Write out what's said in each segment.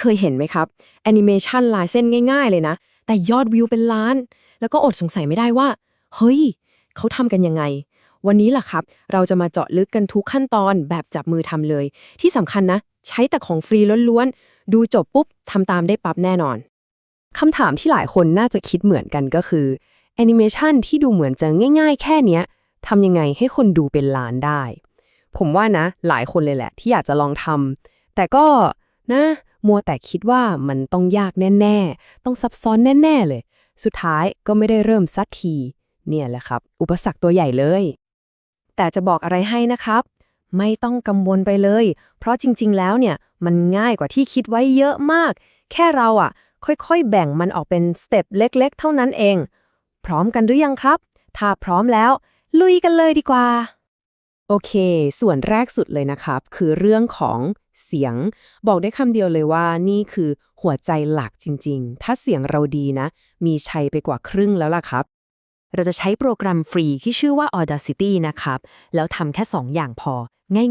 เคยเห็นไหมครับแอนิเมชันลายเส้นง่าย ๆ เลยนะ แต่ยอดวิวเป็นล้าน แล้วก็อดสงสัยไม่ได้ว่า เฮ้ย เขาทำกันยังไง วันนี้ล่ะครับ เราจะมาเจาะลึกกันทุกขั้นตอนแบบจับมือทำเลย ที่สำคัญนะ ใช้แต่ของฟรีล้วนๆ ดูจบปุ๊บทำตามได้ปั๊บแน่นอนคำถามที่หลายคนน่าจะคิดเหมือนกันก็คือแอนิเมชันที่ดูเหมือนจะง่าย ๆ แค่เนี้ยทำยังไงให้คนดูเป็นล้านได้ ผมว่านะ หลายคนเลยแหละ ที่อยากจะลองทำแต่ก็นะ มัวแต่คิดว่ามันต้องยากแน่ ๆ ต้องซับซ้อนแน่ ๆ เลย สุดท้ายก็ไม่ได้เริ่มสักที เนี่ยแหละครับ อุปสรรคตัวใหญ่เลย แต่จะบอกอะไรให้นะครับ ไม่ต้องกังวลไปเลย เพราะจริง ๆ แล้วเนี่ย มันง่ายกว่าที่คิดไว้เยอะมาก แค่เราอะค่อยๆ แบ่งมันออกเป็นสเต็ปเล็ก ๆ เท่านั้นเอง พร้อมกันหรือยังครับ ถ้าพร้อมแล้ว ลุยกันเลยดีกว่า โอเค ส่วนแรกสุดเลยนะครับ คือเรื่องของ เสียง บอกได้คำเดียวเลยว่านี่คือหัวใจหลักจริง ๆ ถ้าเสียงเราดีนะ มีชัยไปกว่าครึ่งแล้วล่ะครับ เราจะใช้โปรแกรมฟรีที่ชื่อว่า Audacity นะครับ แล้วทำแค่ 2 อย่างพอ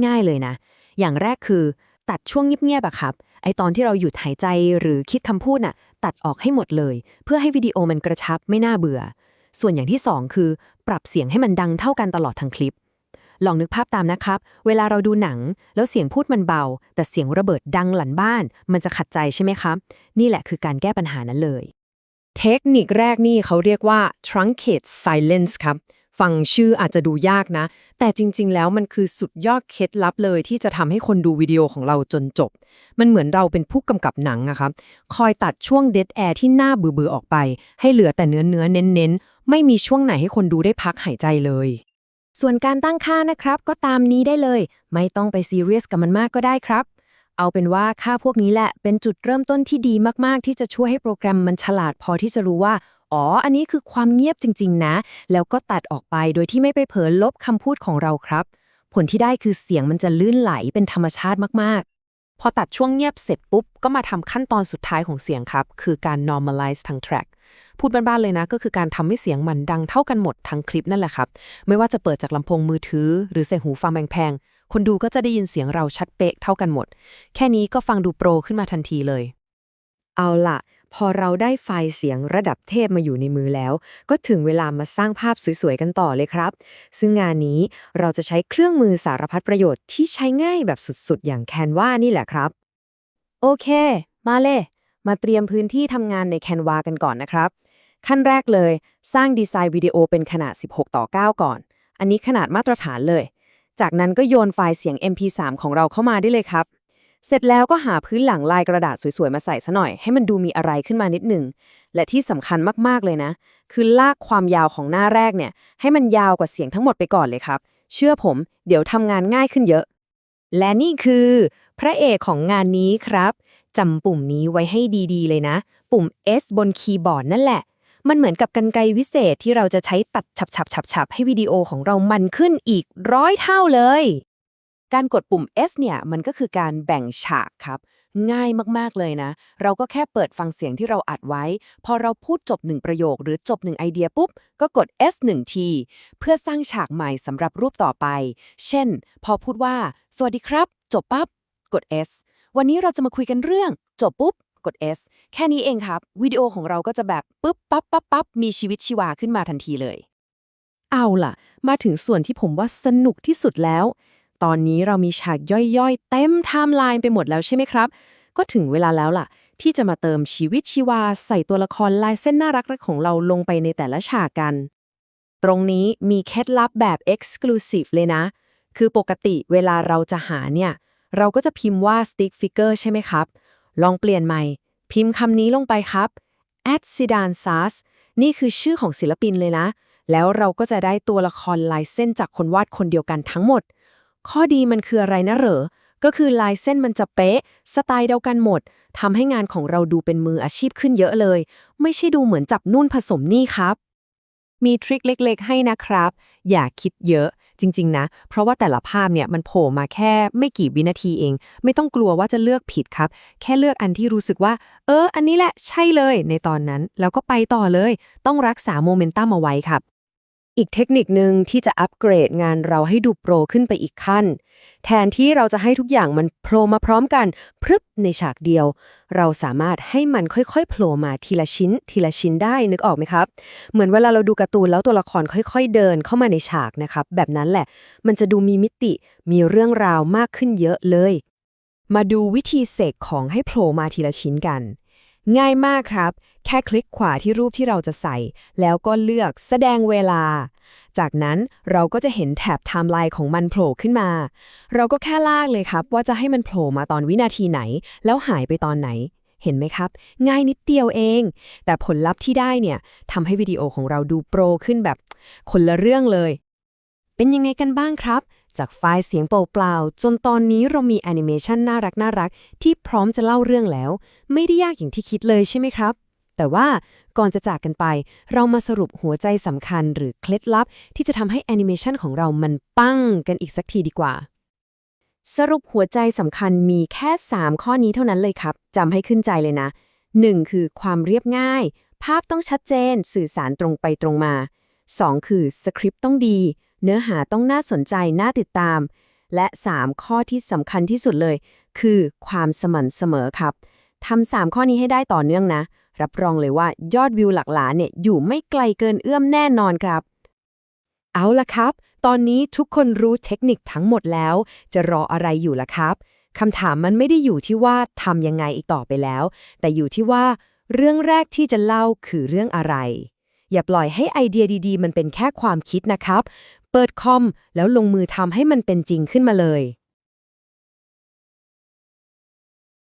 ง่ายๆเลยนะ อย่างแรกคือตัดช่วงเงียบๆอะครับ ไอตอนที่เราหยุดหายใจหรือคิดคำพูดน่ะ ตัดออกให้หมดเลย เพื่อให้วิดีโอมันกระชับไม่น่าเบื่อ ส่วนอย่างที่ 2 คือ ปรับเสียงให้มันดังเท่ากันตลอดทั้งคลิป ลองนึกภาพตามนะครับ เวลาเราดูหนัง แล้วเสียงพูดมันเบา แต่เสียงระเบิดดังหลันบ้าน มันจะขัดใจใช่ไหมครับ นี่แหละคือการแก้ปัญหานั้นเลย เทคนิคแรกนี่เขาเรียกว่า truncate silence ครับฟังชื่ออาจจะดูยากนะ แต่จริง ๆ แล้วมันคือสุดยอดเคล็ดลับเลย ที่จะทำให้คนดูวิดีโอของเราจนจบ มันเหมือนเราเป็นผู้กำกับหนังอะครับคอยตัดช่วง dead air ที่น่าเบื่อๆออกไป ให้เหลือแต่เนื้อเนื้อเน้นๆ ไม่มีช่วงไหนให้คนดูได้พักหายใจเลย ส่วนการตั้งค่านะครับ ก็ตามนี้ได้เลย ไม่ต้องไปซีเรียสกับมันมากก็ได้ครับ เอาเป็นว่าค่าพวกนี้แหละเป็นจุดเริ่มต้นที่ดีมากๆ ที่จะช่วยให้โปรแกรมมันฉลาดพอที่จะรู้ว่า อ๋อ อันนี้คือความเงียบจริง ๆ นะ แล้วก็ตัดออกไปโดยที่ไม่ไปเผลอลบคำพูดของเราครับ ผลที่ได้คือเสียงมันจะลื่นไหลเป็นธรรมชาติมากๆ พอตัดช่วงเงียบเสร็จปุ๊บก็มาทำขั้นตอนสุดท้ายของเสียงครับ คือการ normalize ทั้ง track พูดบ้านๆเลยนะ ก็คือการทำให้เสียงมันดังเท่ากันหมดทั้งคลิปนั่นแหละครับ ไม่ว่าจะเปิดจากลำโพงมือถือ หรือใส่หูฟังแพงๆคนดูก็จะได้ยินเสียงเราชัดเป๊ะเท่ากันหมด แค่นี้ก็ฟังดูโปรขึ้นมาทันทีเลย เอาล่ะ พอเราได้ไฟล์เสียงระดับเทพมาอยู่ในมือแล้ว ก็ถึงเวลามาสร้างภาพสวยๆกันต่อเลยครับ ซึ่งงานนี้เราจะใช้เครื่องมือสารพัดประโยชน์ที่ใช้ง่ายแบบสุดๆ อย่าง Canva นี่แหละครับ โอเค มาเลย มาเตรียมพื้นที่ทำงานใน Canva กันก่อนนะครับ ขั้นแรกเลย สร้างดีไซน์วิดีโอเป็นขนาด 16 ต่อ 9 ก่อน อันนี้ขนาดมาตรฐานเลย จากนั้นก็โยนไฟล์เสียง MP3 ของเราเข้ามาได้เลยครับ เสร็จแล้วก็หาพื้นหลังลายกระดาษสวยๆ มาใส่ซะหน่อย ให้มันดูมีอะไรขึ้นมานิดหนึ่ง และที่สำคัญมากๆเลยนะ คือลากความยาวของหน้าแรกเนี่ย ให้มันยาวกว่าเสียงทั้งหมดไปก่อนเลยครับ เชื่อผม เดี๋ยวทำงานง่ายขึ้นเยอะ และนี่คือ พระเอกของงานนี้ครับ จำปุ่มนี้ไว้ให้ดีๆ เลยนะ ปุ่ม S บนคีย์บอร์ดนั่นแหละ มันเหมือนกับกันไกรวิเศษที่เราจะใช้ตัดฉับๆๆให้วิดีโอของเรามันขึ้นอีกร้อยเท่าเลย การกดปุ่ม S เนี่ยมันก็คือการแบ่งฉากครับง่ายมากๆ เลยนะ เราก็แค่เปิดฟังเสียงที่เราอัดไว้ พอเราพูดจบหนึ่งประโยค หรือจบหนึ่งไอเดียปุ๊บ ก็กด S 1ทีเพื่อสร้างฉากใหม่สำหรับรูปต่อไป เช่น พอพูดว่า สวัสดีครับ จบปั๊บ กด S วันนี้เราจะมาคุยกันเรื่อง จบปุ๊บ กด S แค่นี้เองครับ วิดีโอของเราก็จะแบบปุ๊บปั๊บปั๊บปั๊บมีชีวิตชีวาขึ้นมาทันทีเลย เอาล่ะ มาถึงส่วนที่ผมว่าสนุกที่สุดแล้ว ตอนนี้เรามีฉากย่อยๆ เต็มไทม์ไลน์ไปหมดแล้วใช่ไหมครับ ก็ถึงเวลาแล้วล่ะ ที่จะมาเติมชีวิตชีวาใส่ตัวละครลายเส้นน่ารักๆของเราลงไปในแต่ละฉากกัน ตรงนี้มีเคล็ดลับแบบ Exclusive เลยนะ คือปกติเวลาเราจะหาเนี่ย เราก็จะพิมพ์ว่า stick figure ใช่ไหมครับ ลองเปลี่ยนใหม่ พิมพ์คำนี้ลงไปครับ a d s i d a n s a s นี่คือชื่อของศิลปินเลยนะ แล้วเราก็จะได้ตัวละครลายเส้นจากคนวาดคนเดียวกันทั้งหมด ข้อดีมันคืออะไรนะเหรอ ก็คือลายเส้นมันจะเป๊ะ สไตล์เดียวกันหมด ทำให้งานของเราดูเป็นมืออาชีพขึ้นเยอะเลย ไม่ใช่ดูเหมือนจับนุ่นผสมนี่ครับ มีทริคเล็กๆ ให้นะครับ อย่าคิดเยอะ จริง ๆ นะ เพราะว่าแต่ละภาพเนี่ยมันโผล่มาแค่ไม่กี่วินาทีเอง ไม่ต้องกลัวว่าจะเลือกผิดครับ แค่เลือกอันที่รู้สึกว่า เออ อันนี้แหละใช่เลยในตอนนั้น แล้วก็ไปต่อเลย ต้องรักษาโมเมนตัมเอาไว้ครับ อีกเทคนิคหนึ่งที่จะอัปเกรดงานเราให้ดูโปรขึ้นไปอีกขั้น แทนที่เราจะให้ทุกอย่างมันโผล่มาพร้อมกันพรึบในฉากเดียว เราสามารถให้มันค่อยๆโผล่มาทีละชิ้น ทีละชิ้นได้นึกออกไหมครับ เหมือนเวลาเราดูการ์ตูนแล้วตัวละครค่อย ๆ เดินเข้ามาในฉากนะครับ แบบนั้นแหละ มันจะดูมีมิติมีเรื่องราวมากขึ้นเยอะเลย มาดูวิธีเสกของให้โผล่มาทีละชิ้นกัน ง่ายมากครับ แค่คลิกขวาที่รูปที่เราจะใส่ แล้วก็เลือกแสดงเวลา จากนั้นเราก็จะเห็นแถบไทม์ไลน์ของมันโผล่ขึ้นมา เราก็แค่ลากเลยครับ ว่าจะให้มันโผล่มาตอนวินาทีไหน แล้วหายไปตอนไหน เห็นไหมครับ ง่ายนิดเดียวเอง แต่ผลลัพธ์ที่ได้เนี่ยทำให้วิดีโอของเราดูโปรขึ้นแบบ คนละเรื่องเลย เป็นยังไงกันบ้างครับ จากไฟล์เสียงเปล่าๆ จนตอนนี้เรามีแอนิเมชันน่ารักน่ารักที่พร้อมจะเล่าเรื่องแล้ว ไม่ได้ยากอย่างที่คิดเลยใช่ไหมครับ แต่ว่าก่อนจะจากกันไป เรามาสรุปหัวใจสำคัญหรือเคล็ดลับ ที่จะทำให้แอนิเมชันของเรามันปังกันอีกสักทีดีกว่า สรุปหัวใจสำคัญมีแค่ 3 ข้อนี้เท่านั้นเลยครับจำให้ขึ้นใจเลยนะ 1. คือความเรียบง่าย ภาพต้องชัดเจน สื่อสารตรงไปตรงมา 2. คือสคริปต์ต้องดี เนื้อหาต้องน่าสนใจน่าติดตาม และ 3 ข้อที่สำคัญที่สุดเลย คือความสม่ำเสมอครับทำสามข้อนี้ให้ได้ต่อเนื่องนะ รับรองเลยว่ายอดวิวหลักล้านเนี่ยอยู่ไม่ไกลเกินเอื้อมแน่นอนครับ เอาละครับ ตอนนี้ทุกคนรู้เทคนิคทั้งหมดแล้ว จะรออะไรอยู่ล่ะครับคำถามมันไม่ได้อยู่ที่ว่าทำยังไงอีกต่อไปแล้ว แต่อยู่ที่ว่า เรื่องแรกที่จะเล่าคือเรื่องอะไร อย่าปล่อยให้ไอเดียดีๆ มันเป็นแค่ความคิดนะครับ เปิดคอม แล้วลงมือทำให้มันเป็นจริงขึ้นมาเลย